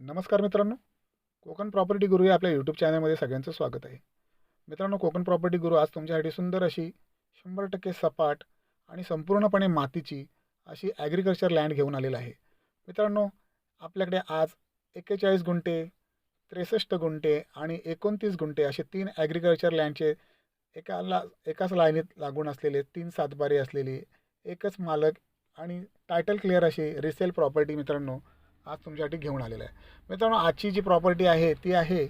नमस्कार मित्रांनो. कोकण प्रॉपर्टी गुरु या आपल्या यूट्यूब चॅनलमध्ये सगळ्यांचं स्वागत आहे. मित्रांनो कोकण प्रॉपर्टी गुरु आज तुमच्यासाठी सुंदर अशी शंभर टक्के सपाट आणि संपूर्णपणे मातीची अशी ॲग्रिकल्चर लँड घेऊन आलेलं आहे. मित्रांनो आपल्याकडे आज एक्केचाळीस गुंठे त्रेसष्ट गुंठे आणि एकोणतीस गुंठे असे तीन ॲग्रिकल्चर लँडचे एकाला एकाच लाईनीत लागून असलेले तीन सातबारी असलेली एकच मालक आणि टायटल क्लिअर अशी रिसेल प्रॉपर्टी मित्रांनो आज तुमच्यासाठी घेऊन आलेलं आहे. मित्रांनो आजची जी प्रॉपर्टी आहे ती आहे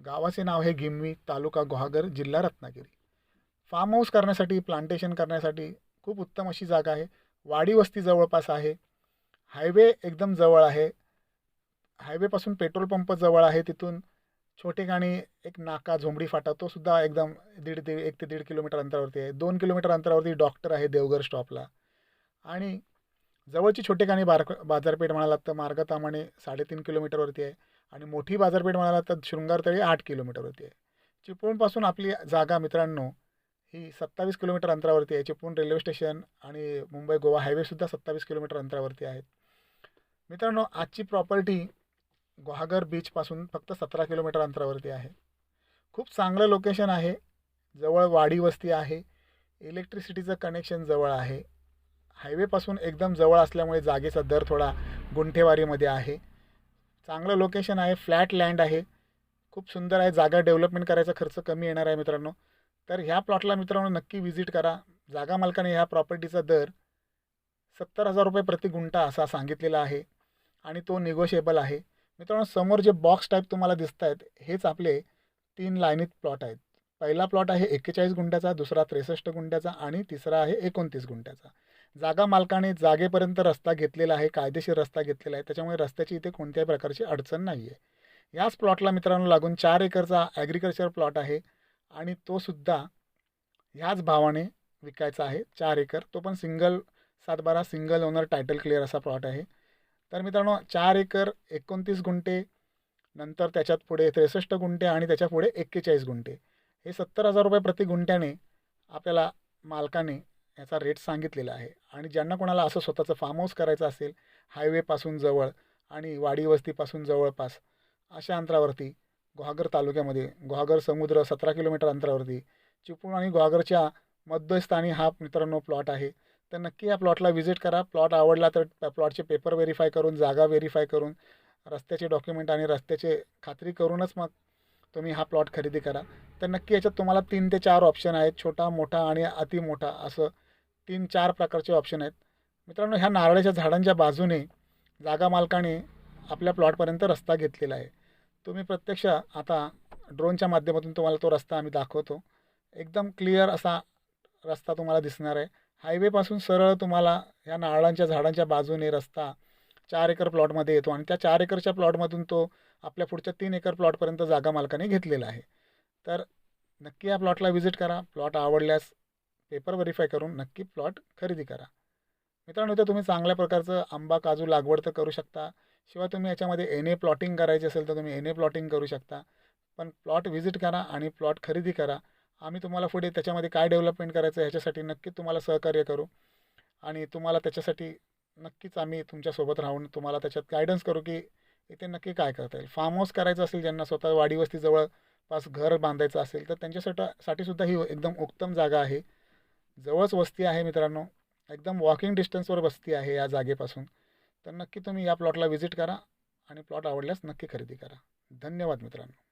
गावाचे नाव आहे गिम्मी तालुका गुहागर जिल्हा रत्नागिरी. फार्म हाऊस करण्यासाठी प्लांटेशन करण्यासाठी खूप उत्तम अशी जागा आहे. वाडी वस्ती जवळपास आहे. हायवे एकदम जवळ आहे. हायवेपासून पेट्रोल पंप जवळ आहे तिथून. छोटेखानी एक नाका झोंबडी फाटा तो सुद्धा एकदम दीड दीड एक ते दीड किलोमीटर अंतरावरती आहे. दोन किलोमीटर अंतरावरती डॉक्टर आहे देवघर स्टॉपला आणि जवळची छोटेखानी बार बाजारपेठ म्हणालात तर मार्गतामाने साडेतीन किलोमीटरवरती आहे. आणि मोठी बाजारपेठ म्हणालात तर शृंगारतळी आठ किलोमीटरवरती आहे. चिपळूणपासून आपली जागा मित्रांनो ही सत्तावीस किलोमीटर अंतरावरती आहे. चिपळूण रेल्वे स्टेशन आणि मुंबई गोवा हायवेसुद्धा सत्तावीस किलोमीटर अंतरावरती आहेत. मित्रांनो आजची प्रॉपर्टी गुहागर बीचपासून फक्त सतरा किलोमीटर अंतरावरती आहे. खूप चांगलं लोकेशन आहे. जवळ वाडी वस्ती आहे. इलेक्ट्रिसिटीचं कनेक्शन जवळ आहे. हायवेपासून एकदम जवळ असल्यामुळे जागेचा दर थोडा गुंठेवारीमध्ये आहे. चांगलं लोकेशन आहे फ्लॅट लँड आहे. खूप सुंदर आहे जागा डेव्हलपमेंट करायचा खर्च कमी येणार आहे मित्रांनो. तर ह्या प्लॉटला मित्रांनो नक्की विजिट करा. जागा मालकाने ह्या प्रॉपर्टीचा दर सत्तर हजार रुपये प्रति गुंठा असा सांगितलेला आहे आणि तो निगोशिएबल आहे. मित्रांनो समोर जे बॉक्स टाईप तुम्हाला दिसत आहेत हेच आपले तीन लाईनीत प्लॉट आहेत. पहिला प्लॉट आहे एक्केचाळीस गुंठ्याचा दुसरा त्रेसष्ट गुंठ्याचा आणि तिसरा आहे एकोणतीस गुंठ्याचा. जागा मालकाने जागेपर्यंत रस्ता घेतलेला आहे कायदेशीर रस्ता घेतलेला आहे त्याच्यामुळे रस्त्याची इथे कोणत्याही प्रकारची अडचण नाही आहे याच प्लॉटला मित्रांनो लागून चार एकरचा ॲग्रिकल्चर प्लॉट आहे आणि तो सुद्धा ह्याच भावाने विकायचा आहे चार एकर. तो पण सिंगल सातबारा सिंगल ओनर टायटल क्लिअर असा प्लॉट आहे. तर मित्रांनो चार एकर एकोणतीस गुंठे नंतर त्याच्यात पुढे त्रेसष्ट गुंठे आणि त्याच्या पुढे एक्केचाळीस गुंठे. हे सत्तर हजार रुपये प्रति गुंठ्याने आपल्याला मालकाने याचा रेट सांगितलेला आहे. आणि ज्यांना कोणाला असं स्वतःचं फार्म हाऊस करायचं असेल हायवेपासून जवळ आणि वाडी वस्तीपासून जवळपास अशा अंतरावरती गुहागर तालुक्यामध्ये गुहागर समुद्र सतरा किलोमीटर अंतरावरती चिपळूण आणि गुहागरच्या मध्यस्थानी हा मित्रांनो प्लॉट आहे. तर नक्की या प्लॉटला व्हिजिट करा. प्लॉट आवडला तर प्लॉटचे पेपर व्हेरीफाय करून जागा व्हेरीफाय करून रस्त्याचे डॉक्युमेंट आणि रस्त्याचे खात्री करूनच मग तुम्ही हा प्लॉट खरेदी करा. तर नक्की याच्यात तुम्हाला तीन ते चार ऑप्शन आहेत. छोटा मोठा आणि अति मोठा असं तीन चार प्रकारचे ऑप्शन आहेत. मित्रांनो ह्या नारळाच्या झाडांच्या बाजूने जागा मालकाने आपल्या प्लॉटपर्यंत रस्ता घेतलेला आहे. तुम्ही प्रत्यक्ष आता ड्रोनच्या माध्यमातून तुम्हाला तो रस्ता आम्ही दाखवतो. एकदम क्लिअर असा रस्ता तुम्हाला दिसणार आहे. हायवेपासून सरळ तुम्हाला ह्या नारळांच्या झाडांच्या बाजूने रस्ता चार एकर प्लॉटमध्ये येतो आणि त्या चार एकरच्या प्लॉटमधून तो आपल्या पुढच्या तीन एकर प्लॉटपर्यंत जागा मालकाने घेतलेला आहे. तर नक्की या प्लॉटला व्हिजिट करा. प्लॉट आवडल्यास पेपर व्हेरीफाय करून नक्की प्लॉट खरेदी करा. मित्रांनो इथं तुम्ही चांगल्या प्रकारचं आंबा काजू लागवड तर करू शकता. शिवाय तुम्ही याच्यामध्ये एन ए प्लॉटिंग करायची असेल तर तुम्ही एन ए प्लॉटिंग करू शकता. पण प्लॉट व्हिजिट करा आणि प्लॉट खरेदी करा. आम्ही तुम्हाला पुढे त्याच्यामध्ये काय डेव्हलपमेंट करायचं ह्याच्यासाठी नक्की तुम्हाला सहकार्य करू. आणि तुम्हाला त्याच्यासाठी नक्कीच आम्ही तुमच्यासोबत राहून तुम्हाला त्याच्यात गायडन्स करू की इथे नक्की काय करता येईल. फार्म हाऊस करायचं असेल ज्यांना स्वतः वाडी वस्ती जवळपास घर बांधायचं असेल तर त्यांच्यासाठी साठी सुद्धा ही एकदम उत्तम जागा आहे. जवळच वस्ती आहे मित्रांनो. एकदम वॉकिंग डिस्टन्सवर वस्ती आहे या जागेपासून. तर नक्की तुम्ही या प्लॉटला व्हिजिट करा आणि प्लॉट आवडल्यास नक्की खरेदी करा. धन्यवाद मित्रांनो.